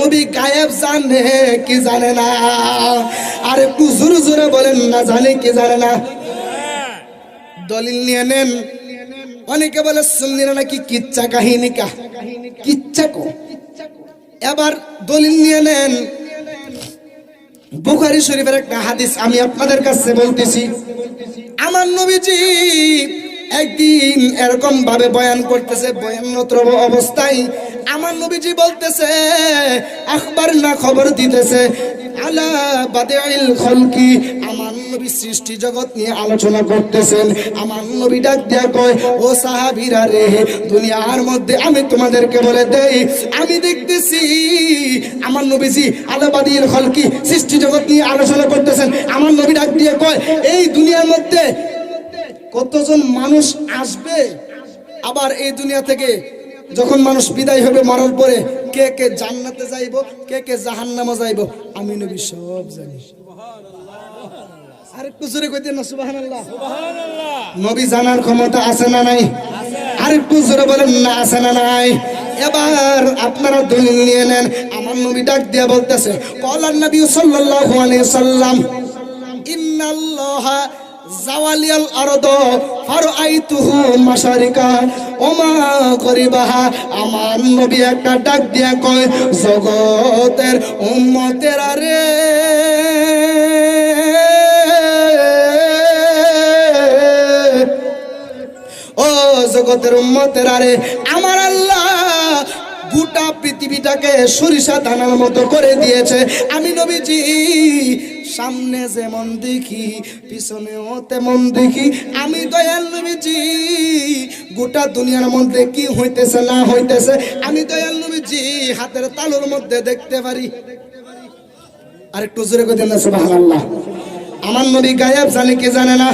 নবী গায়েব জানে, কি জানে না? আর একটু জোরে জোরে বলেন না, জানে, কি জানে না? দলিল নিয়ে নেন। অনেকে বলে নাকি কিচ্ছা কাহিনী কা? কিচ্ছা কো? এবার দলিল নিয়ে নেন। বুখারি শরীফের একটা হাদিস আমি আপনাদের কাছে বলতেছি। আমার নবীজি একদিন এরকম ভাবে বয়ান করতেছে, বয়ানরত অবস্থায় আমার নবীজি বলতেছে আখবার না খবর দিতেছে, আলা বাদিল খলকি। আমার নবী সৃষ্টি জগৎ নিয়ে আলোচনা করতেছেন। আমার নবী ডাক দিয়া কয়, ও সাহাবীরা রে, দুনিয়ার মধ্যে আমি তোমাদেরকে বলে দেই, আমি দেখতেছি আমার নবীজি আলাবাদির খলকি সৃষ্টি জগৎ নিয়ে আলোচনা করতেছেন। আমার নবী ডাক দিয়ে কয়, এই দুনিয়ার মধ্যে কতজন মানুষ আসবে? আবার এই দুনিয়া থেকে যখন মানুষ বিদায় হবে, মরার পরে কে কে জান্নাতে যাইব, কে কে জাহান্নামে যাইব, আমি নবী সব জানি। আর একটু জোরে কইতে না, সুবহানাল্লাহ। নবী জানার ক্ষমতা আছে না নাই? আর একটু জোরে বলেন, না আছে না নাই? এবার আপনারা দলিল নিয়ে নেন, আমার নবী ডাক দিয়া বলতেছে কলার নবী সাল্লাল্লাহু আলাইহি সাল্লাম ইন্নাল্লাহা জাওয়ালিয়াল আরদ, ফারআইতুহু মাশারিকা। ওমা করিবাহা আমার নবী একটা ডাক দিয়া কয়, জগতের উম্মতেরা রে। ও জগতের উম্মতের আরে আমার আল্লাহ গোটা পৃথিবীটাকে সরিষা দানার মতো করে দিয়েছে। আমি নবীজি সামনে যেমন দেখি, পিছনেও তেমন দেখি। আমি দয়াল নবীজি, গোটা দুনিয়ার মধ্যে কি হইতেছে, না হইতেছে, আমি দয়াল নবীজি, হাতের তালুর মধ্যে দেখতে পারি। আর একটু জোরে করে দেন সুবহানাল্লাহ। আমার নবী গায়েব জানে, কি জানে না?